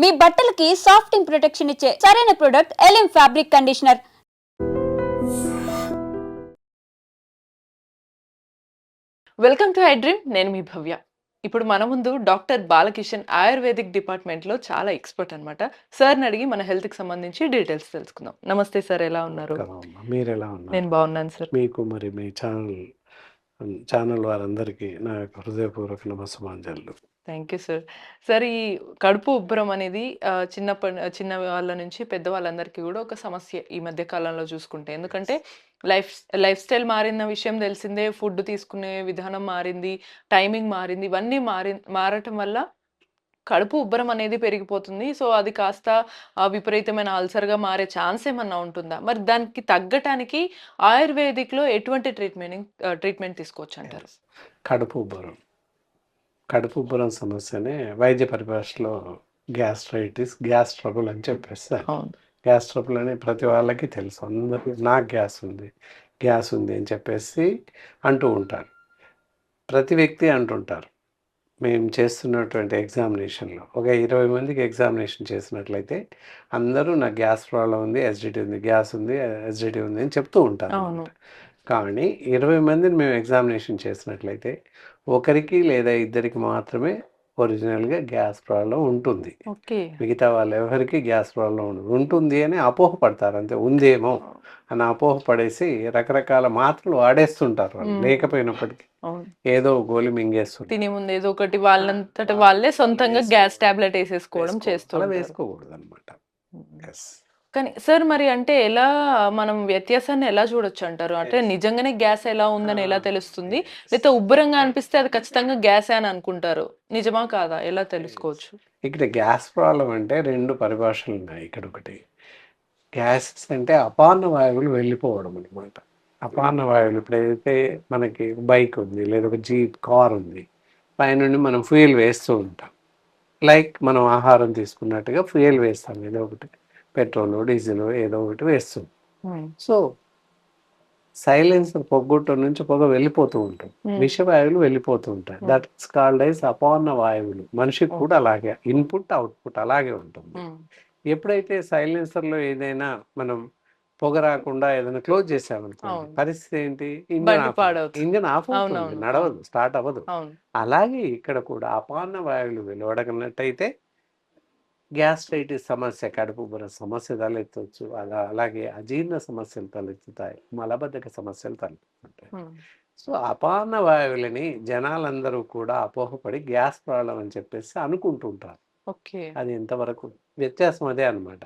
మీ బట్టలకి సాఫ్టింగ్ ప్రొటెక్షన్ ఇచ్చే సరైన product ఎలిమ్ fabric conditioner welcome to I Dream నేను మీ భవ్య. ఇప్పుడు మన ముందు డాక్టర్ బాలకిషన్ ఆయుర్వేదిక్ డిపార్ట్మెంట్లో చాలా ఎక్స్పర్ట్ అనమాట సార్ని అడిగి మన హెల్త్కి సంబంధించి డీటెయిల్స్ తెలుసుకుందాం. నమస్తే సార్ ఎలా ఉన్నారు. మీరు ఎలా ఉన్నారు? నేను బాగున్నాను సార్ మీకు మరి మీ ఛానల్ ఛానల్ వారందరికీ నా యొక్క హృదయపూర్వక నమస్సమాంజలు. Thank you sir. సార్ ఈ కడుపు ఉబ్బరం అనేది చిన్నప్పటి చిన్న వాళ్ళ నుంచి పెద్ద వాళ్ళందరికీ కూడా ఒక సమస్య ఈ మధ్య కాలంలో చూసుకుంటే. ఎందుకంటే లైఫ్ లైఫ్ స్టైల్ మారిన విషయం తెలిసిందే ఫుడ్ తీసుకునే విధానం మారింది టైమింగ్ మారింది ఇవన్నీ మారి మారటం వల్ల కడుపు ఉబ్బరం అనేది పెరిగిపోతుంది. సో అది కాస్త విపరీతమైన అల్సర్గా మారే ఛాన్స్ ఏమన్నా ఉంటుందా? మరి దానికి తగ్గటానికి ఆయుర్వేదిక్లో ఎటువంటి ట్రీట్మెంట్ ట్రీట్మెంట్ తీసుకోవచ్చు అంటారు? కడుపు ఉబ్బరం. కడుపు ఉబ్బరం సమస్యనే వైద్య పరిభాషలో గ్యాస్ట్రైటిస్ గ్యాస్ ట్రబుల్ అని చెప్పేస్తారు. గ్యాస్ ట్రబుల్ అని ప్రతి వాళ్ళకి తెలుసు. అందరికీ నాకు గ్యాస్ ఉంది గ్యాస్ ఉంది అని చెప్పేసి అంటూ ఉంటారు. ప్రతి వ్యక్తి అంటుంటారు. మేము చేస్తున్నటువంటి ఎగ్జామినేషన్లో ఒక ఇరవై మందికి ఎగ్జామినేషన్ చేసినట్లయితే అందరూ నాకు గ్యాస్ ప్రాబ్లం ఉంది ఎస్డిటీ ఉంది గ్యాస్ ఉంది ఎస్డిటీ ఉంది అని చెప్తూ ఉంటారు కానీ ఇరవై మందిని మేము ఎగ్జామినేషన్ చేసినట్లయితే ఒకరికి లేదా ఇద్దరికి మాత్రమే ఒరిజినల్గా గ్యాస్ ప్రాబ్లం ఉంటుంది. మిగతా వాళ్ళు ఎవరికి గ్యాస్ ప్రాబ్లం ఉండదు ఉంటుంది అని అపోహపడతారు అంతే. ఉందేమో అని అపోహపడేసి రకరకాల మాత్రలు వాడేస్తుంటారు వాళ్ళు. లేకపోయినప్పటికీ ఏదో గోలి మింగేస్తుంటారు. తినే ముందు ఏదో ఒకటి వాళ్ళంతట వాళ్ళే సొంతంగా గ్యాస్ టాబ్లెట్ వేసేసుకోవడం వేసుకో- చేస్తూ అలా ఉంటారు. వేసుకోకూడదు అనమాట కానీ సార్ మరి అంటే ఎలా మనం వ్యత్యాసాన్ని ఎలా చూడొచ్చు అంటారు? అంటే. నిజంగానే గ్యాస్ ఎలా ఉందని ఎలా తెలుస్తుంది? లేకపోతే ఉబ్బరంగా అనిపిస్తే అది ఖచ్చితంగా గ్యాసే అని అనుకుంటారు. నిజమా కాదా? ఎలా తెలుసుకోవచ్చు? ఇక్కడ గ్యాస్ ప్రాబ్లం అంటే రెండు పరిభాషలు ఉన్నాయి ఇక్కడ ఒకటి. గ్యాసెస్ అంటే అపాన్న వాయువులు వెళ్ళిపోవడం అనమాట అపాన్న వాయువులు ఇప్పుడు ఏదైతే మనకి బైక్ ఉంది లేదా ఒక జీప్ కార్ ఉంది పైనుండి మనం ఫ్యూయల్ వేస్తూ ఉంటాం. లైక్ మనం ఆహారం తీసుకున్నట్టుగా ఫ్యూయల్ వేస్తాం ఏదో ఒకటి. పెట్రోల్ డీజిల్ ఏదో ఒకటి వేస్తాం సో సైలెన్సర్ పొగ్గొట్టు నుంచి పొగ వెళ్ళిపోతూ ఉంటుంది. Hmm. విషవాయువులు వెళ్ళిపోతూ ఉంటాయి. Hmm. దట్స్ కాల్డ్ ఐస్ అపాన్న వాయువులు మనిషికి కూడా అలాగే ఇన్పుట్ అవుట్పుట్ అలాగే ఉంటుంది. ఎప్పుడైతే సైలెన్సర్లో ఏదైనా మనం పొగ రాకుండా ఏదైనా క్లోజ్ చేసామనుకోండి. పరిస్థితి ఏంటి? పాడవుతుంది. ఇంజన్ ఆఫ్ అవుతుంది. నడవదు స్టార్ట్ అవ్వదు. అలాగే ఇక్కడ కూడా అపాన్న వాయువులు వెలువడగనట్టయితే గ్యాస్ట్రైటిస్ సమస్య కడుపు ఉబ్బర సమస్య తలెత్తవచ్చు అలా అలాగే అజీర్ణ సమస్యలు తలెత్తుతాయి మలబద్ధక సమస్యలు తలెత్తుతుంటాయి. ఉమ్. సో అపాన్న వాయువులని జనాలందరూ కూడా అపోహపడి గ్యాస్ ప్రాబ్లం అని చెప్పేసి అనుకుంటుంటారు. అది ఎంతవరకు? వ్యత్యాసం అదే అనమాట.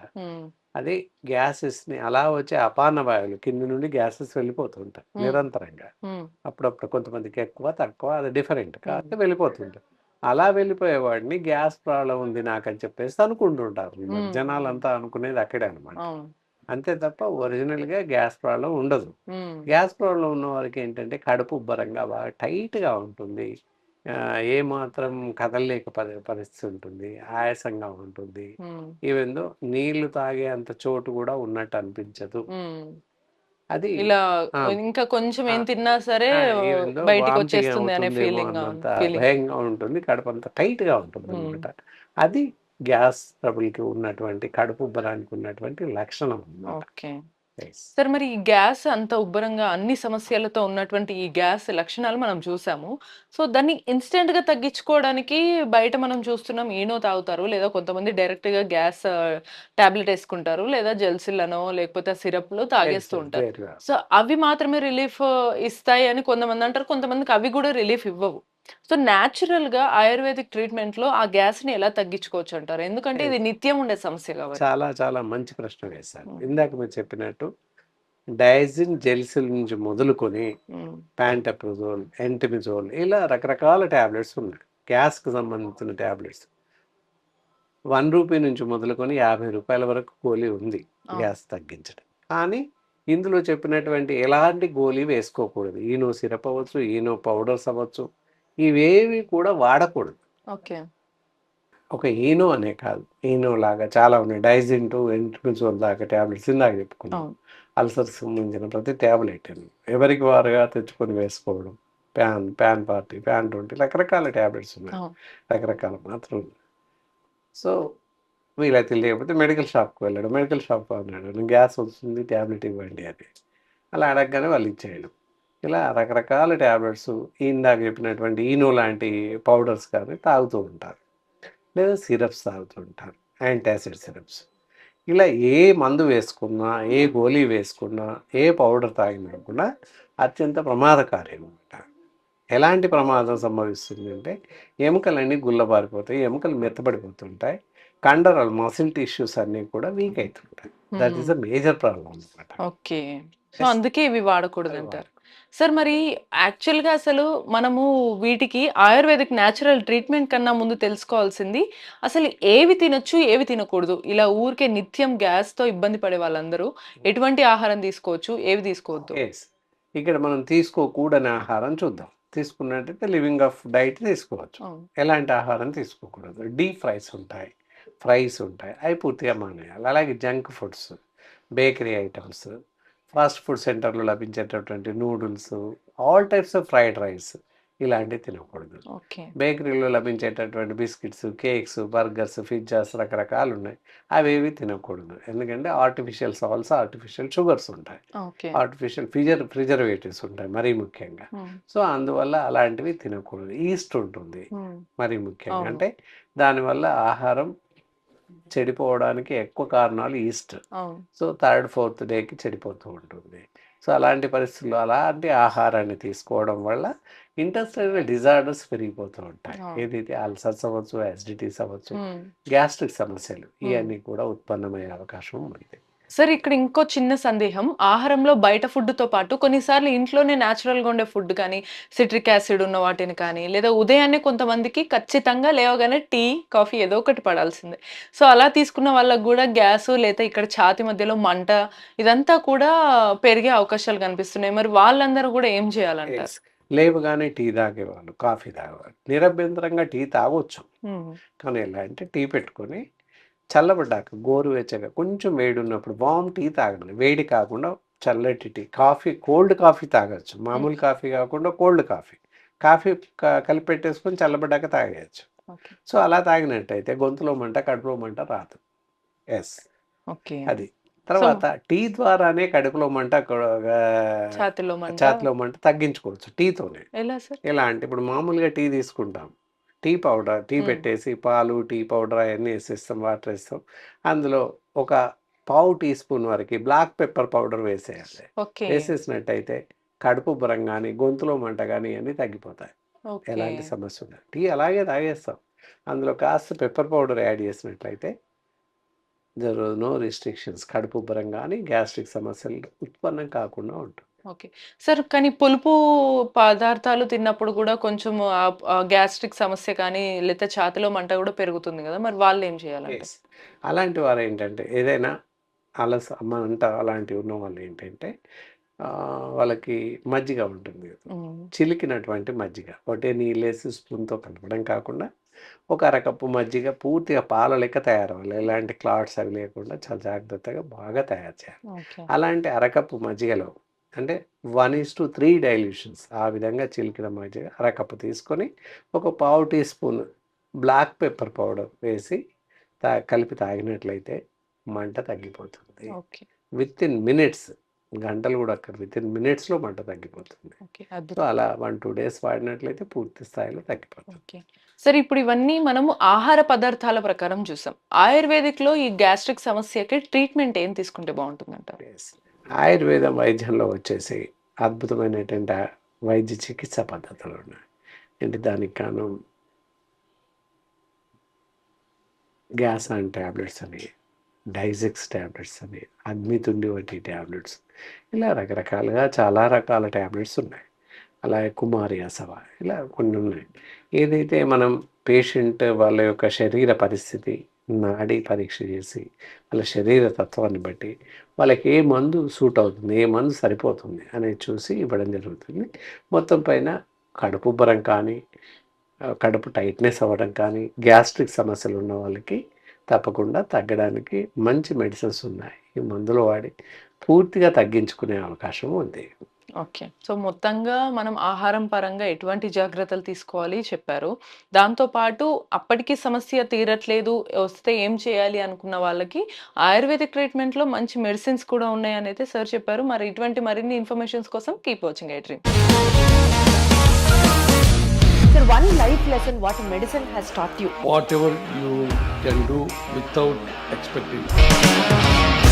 అది గ్యాసెస్ని అలా వచ్చే అపాన్న వాయువులు కింద నుండి గ్యాసెస్ వెళ్ళిపోతుంటాయి. నిరంతరంగా. అప్పుడప్పుడు కొంతమందికి ఎక్కువ తక్కువ అది డిఫరెంట్ కాబట్టి వెళ్ళిపోతుంటాయి. అలా వెళ్ళిపోయేవాడిని గ్యాస్ ప్రాబ్లం ఉంది నాకు అని చెప్పేసి అనుకుంటుంటారు. జనాలంతా అనుకునేది అక్కడే అనమాట అంతే తప్ప ఒరిజినల్గా గ్యాస్ ప్రాబ్లం ఉండదు. గ్యాస్ ప్రాబ్లం ఉన్న వారికి ఏంటంటే కడుపు ఉబ్బరంగా బాగా టైట్గా ఉంటుంది ఆ, ఏ మాత్రం కదలలేక పరి పరిస్థితి ఉంటుంది ఆయాసంగా ఉంటుంది. ఈవెందో నీళ్ళు తాగే అంత చోటు కూడా ఉన్నట్టు అనిపించదు. అది ఇలా. ఇంకా కొంచెం ఏం. తిన్నా సరే బయటికి వచ్చేస్తుంది అనే ఫీలింగ్ భయంగా ఉంటుంది కడుపు అంత టైట్గా ఉంటుంది. అనమాట అది గ్యాస్ ట్రబుల్కి ఉన్నటువంటి కడుపు ఉబ్బరానికి ఉన్నటువంటి లక్షణం ఓకే. సార్ మరి ఈ గ్యాస్ అంత ఉబ్బరంగా అన్ని సమస్యలతో ఉన్నటువంటి ఈ గ్యాస్ లక్షణాలు మనం చూసాము. సో దాన్ని ఇన్స్టెంట్గా తగ్గించుకోవడానికి బయట మనం చూస్తున్నాం ఈనో తాగుతారు లేదా కొంతమంది డైరెక్ట్గా గ్యాస్ టాబ్లెట్ వేసుకుంటారు లేదా జెల్సిల్లనో లేకపోతే సిరప్లో తాగేస్తూ ఉంటారు. సో అవి మాత్రమే రిలీఫ్ ఇస్తాయి అని కొంతమంది అంటారు. కొంతమందికి అవి కూడా రిలీఫ్ ఇవ్వవు. సో న్యాచురల్గా ఆయుర్వేదిక్ ట్రీట్మెంట్లో ఆ గ్యాస్ని ఎలా తగ్గించుకోవచ్చు అంటారు? ఎందుకంటే ఇది నిత్యం ఉండే సమస్య కాబట్టి. చాలా చాలా మంచి ప్రశ్న వేశారు. ఇందాక మీరు చెప్పినట్టు డైజిన్ జెల్సిల్ నుంచి మొదలుకొని ప్యాంటప్రజోల్ ఎంటిమిజోల్ ఇలా రకరకాల ట్యాబ్లెట్స్ ఉన్నాయి. గ్యాస్కి సంబంధించిన ట్యాబ్లెట్స్ వన్ రూపీ నుంచి మొదలుకొని యాభై రూపాయల వరకు గోళీ ఉంది. గ్యాస్ తగ్గించడం. కానీ ఇందులో చెప్పినటువంటి ఎలాంటి గోళీ వేసుకోకూడదు? ఈనో సిరప్ అవ్వచ్చు ఈనో పౌడర్స్ అవ్వచ్చు ఇవేవి కూడా వాడకూడదు. ఓకే. ఒక ఈనో అనే కాదు. ఈనో లాగా చాలా ఉన్నాయి. డైజిన్ టు ఎంట్మిజోల్ దాకా ట్యాబ్లెట్స్ ఇందాక చెప్పుకున్నాం. అవును. అల్సర్స్ సంబంధించిన ప్రతి ట్యాబ్లెట్ ఎవరికి వారుగా తెచ్చుకొని వేసుకోవడం pan pan forty pan twenty రకరకాల ట్యాబ్లెట్స్ ఉన్నాయి. రకరకాల మాత్రం సో వీలైతే లేకపోతే మెడికల్ షాప్కి వెళ్ళాడు మెడికల్ షాప్ అన్నాడు గ్యాస్ వస్తుంది ట్యాబ్లెట్ ఇవ్వండి అని. అలా అడగగానే వాళ్ళు ఇచ్చేయడం. ఇలా రకరకాల ట్యాబ్లెట్స్ ఇందాక చెప్పినటువంటి ఈనో లాంటి పౌడర్స్ కానీ తాగుతూ ఉంటారు. లేదా సిరప్స్ తాగుతూ ఉంటారు. Antacid syrups. ఇలా ఏ మందు వేసుకున్నా ఏ గోళీ వేసుకున్నా ఏ పౌడర్ తాగినా కూడా అత్యంత ప్రమాదకారి అనమాట ఎలాంటి ప్రమాదం సంభవిస్తుంది అంటే ఎముకలన్నీ గుల్లబారిపోతాయి ఎముకలు మెత్తబడిపోతుంటాయి కండరాలు మసిల్ టిష్యూస్ అన్నీ కూడా వీక్ అవుతుంటాయి. That is a major problem అనమాట ఓకే. సో అందుకే ఇవి వాడకూడదు అంటారు సార్ మరి యాక్చువల్గా అసలు మనము వీటికి ఆయుర్వేదిక్ న్యాచురల్ ట్రీట్మెంట్ కన్నా ముందు తెలుసుకోవాల్సింది అసలు ఏవి తినొచ్చు ఏవి తినకూడదు. ఇలా ఊరికే నిత్యం గ్యాస్తో ఇబ్బంది పడే వాళ్ళందరూ ఎటువంటి ఆహారం తీసుకోవచ్చు ఏవి తీసుకోవద్దు? ఇక్కడ మనం తీసుకోకూడని ఆహారం చూద్దాం. తీసుకున్నట్టయితే లివింగ్ ఆఫ్ డైట్ తీసుకోవచ్చు. ఎలాంటి ఆహారం తీసుకోకూడదు? డీప్ ఫ్రైస్ ఉంటాయి. ఫ్రైస్ ఉంటాయి. అవి పూర్తిగా మానేయాలి. అలాగే junk foods bakery items fast food సెంటర్లో లభించేటటువంటి noodles all types of fried rice ఇలాంటివి తినకూడదు. బేకరీలో లభించేటటువంటి బిస్కెట్స్ కేక్స్ బర్గర్స్ పిజ్జాస్ రకరకాలు ఉన్నాయి అవేవి తినకూడదు. ఎందుకంటే ఆర్టిఫిషియల్ సాల్స్ ఆర్టిఫిషియల్ షుగర్స్ ఉంటాయి. ఆర్టిఫిషియల్ ఫ్రిజర్ ప్రిజర్వేటివ్స్ ఉంటాయి మరీ ముఖ్యంగా. సో అందువల్ల అలాంటివి తినకూడదు. ఈస్ట్ ఉంటుంది మరీ ముఖ్యంగా. అంటే దానివల్ల ఆహారం చెడిపోవడానికి ఎక్కువ కారణాలు ఈస్ట్. సో థర్డ్ ఫోర్త్ డేకి చెడిపోతూ ఉంటుంది. సో అలాంటి పరిస్థితుల్లో అలాంటి ఆహారాన్ని తీసుకోవడం వల్ల ఇంటెస్టైనల్ డిజార్డర్స్ పెరిగిపోతూ ఉంటాయి. ఏదైతే అల్సర్స్ అవ్వచ్చు యాసిడిటీస్ అవ్వచ్చు. గ్యాస్ట్రిక్ సమస్యలు ఇవన్నీ కూడా ఉత్పన్నమయ్యే అవకాశం ఉంది. సార్ ఇక్కడ ఇంకో చిన్న సందేహం. ఆహారంలో బయట ఫుడ్తో పాటు కొన్నిసార్లు ఇంట్లోనే న్యాచురల్గా ఉండే ఫుడ్ కానీ సిట్రిక్ యాసిడ్ ఉన్న వాటిని కానీ లేదా ఉదయాన్నే కొంతమందికి ఖచ్చితంగా లేవగానే టీ కాఫీ ఏదో ఒకటి పడాల్సిందే. సో అలా తీసుకున్న వాళ్ళకు కూడా గ్యాస్ లేదా ఇక్కడ ఛాతి మధ్యలో మంట ఇదంతా కూడా పెరిగే అవకాశాలు కనిపిస్తున్నాయి. మరి వాళ్ళందరూ కూడా ఏం చేయాలంటారు. లేవగానే టీ తాగేవాళ్ళు కాఫీ తాగేవాళ్ళు. నిరభ్యంతరంగా టీ తాగొచ్చు. కానీ ఎలా అంటే టీ పెట్టుకొని చల్లబడ్డాక గోరువెచ్చగా కొంచెం వేడి ఉన్నప్పుడు వామ్ టీ తాగండి. వేడి కాకుండా చల్లటి టీ. కాఫీ కోల్డ్ కాఫీ తాగొచ్చు. మామూలు కాఫీ కాకుండా కోల్డ్ కాఫీ. కాఫీ కలిపి పెట్టేసుకొని చల్లబడ్డాక తాగేయచ్చు. సో అలా తాగినట్టయితే గొంతులో మంట కడుపులో మంట రాదు. Yes okay. అది. తర్వాత టీ ద్వారానే కడుపులో మంట ఛాతిలో మంట. తగ్గించుకోవచ్చు టీతోనే. ఎలా అంటే ఇప్పుడు మామూలుగా టీ తీసుకుంటాం. Tea powder tea. పెట్టేసి పాలు టీ పౌడర్ అవన్నీ వేసేస్తాం వాటర్ వేస్తాం అందులో ఒక పావు టీ స్పూన్ వరకు బ్లాక్ పెప్పర్ పౌడర్ వేసేయాలి. వేసేసినట్టయితే కడుపు ఉబ్బరం కానీ గొంతులో మంట కానీ అన్నీ తగ్గిపోతాయి. ఎలాంటి సమస్య ఉండదు. టీ అలాగే తాగేస్తాం. అందులో కాస్త పెప్పర్ పౌడర్ యాడ్ చేసినట్లయితే దర్ నో రిస్ట్రిక్షన్స్. కడుపు ఉబ్బరం కానీ గ్యాస్ట్రిక్ సమస్యలు ఉత్పన్నం కాకుండా ఉంటుంది ఓకే. సార్ కానీ పులుపు పదార్థాలు తిన్నప్పుడు కూడా కొంచెం గ్యాస్ట్రిక్ సమస్య కానీ లేకపోతే ఛాతిలో మంట కూడా పెరుగుతుంది కదా మరి వాళ్ళు ఏం Yes. అలాంటి వారు ఏంటంటే ఏదైనా అలస మంట అలాంటివి ఉన్న వాళ్ళు ఏంటంటే వాళ్ళకి మజ్జిగ ఉంటుంది చిలికినటువంటి మజ్జిగ. ఒకటే నీళ్ళేసి స్పూన్తో కలపడం కాకుండా ఒక అరకప్పు మజ్జిగ పూర్తిగా పాల లెక్క తయారవ్వాలి. ఎలాంటి క్లాట్స్ అవి లేకుండా చాలా జాగ్రత్తగా బాగా తయారు చేయాలి. ఓకే. అలాంటి అరకప్పు మజ్జిగలో అంటే one is to three dilutions. ఆ విధంగా చిలికిన మజ్జిగ అరకప్పు తీసుకొని ఒక పావు teaspoon black pepper powder వేసి తా కలిపి తాగినట్లయితే మంట తగ్గిపోతుంది. ఓకే. విత్ ఇన్ మినిట్స్ గంటలు కూడా అక్కడ విత్ ఇన్ మినిట్స్లో మంట తగ్గిపోతుంది. ఓకే సో అలా వన్ టూ డేస్ వాడినట్లయితే పూర్తి స్థాయిలో తగ్గిపోతుంది. ఓకే. సార్ ఇప్పుడు ఇవన్నీ మనము ఆహార పదార్థాల ప్రకారం చూసాం. ఆయుర్వేదిక్లో ఈ గ్యాస్ట్రిక్ సమస్యకి ట్రీట్మెంట్ ఏం తీసుకుంటే బాగుంటుందంటారు? Yes. ఆయుర్వేదం వైద్యంలో వచ్చేసి అద్భుతమైనటువంటి వైద్య చికిత్స పద్ధతులు ఉన్నాయి. అంటే దానికి కాను గ్యాస్ అండ్ ట్యాబ్లెట్స్ అని డైజెక్స్ ట్యాబ్లెట్స్ అని అగ్నితుండి వంటి ట్యాబ్లెట్స్ ఇలా రకరకాలుగా చాలా రకాల ట్యాబ్లెట్స్ ఉన్నాయి. అలాగే కుమారి అసవ ఇలా కొన్ని ఉన్నాయి. ఏదైతే మనం పేషెంట్ వాళ్ళ యొక్క శరీర పరిస్థితి నాడీ పరీక్ష చేసి వాళ్ళ శరీర తత్వాన్ని బట్టి వాళ్ళకి ఏ మందు సూట్ అవుతుంది ఏ మందు సరిపోతుంది అనేది చూసి ఇవ్వడం జరుగుతుంది. మొత్తం పైన కడుపు ఉబ్బరం కానీ కడుపు టైట్నెస్ అవ్వడం కానీ గ్యాస్ట్రిక్ సమస్యలు ఉన్న వాళ్ళకి తప్పకుండా తగ్గడానికి మంచి మెడిసిన్స్ ఉన్నాయి. ఈ మందులు వాడి పూర్తిగా తగ్గించుకునే అవకాశం ఉంది. ఓకే. సో, మొత్తంగా మనం ఆహారం పరంగా ఎటువంటి జాగ్రత్తలు తీసుకోవాలి చెప్పారు. దాంతో పాటు అప్పటికి సమస్య తీరట్లేదు, వస్తే ఏం చేయాలి అనుకున్న వాళ్ళకి ఆయుర్వేదిక్ ట్రీట్మెంట్‌లో మంచి మెడిసిన్స్ కూడా ఉన్నాయనైతే సార్ చెప్పారు. మరి ఇటువంటి మరిన్ని ఇన్ఫర్మేషన్స్ కోసం keep watching I Dream. Sir, one life lesson what medicine has taught you. whatever you can do without expecting.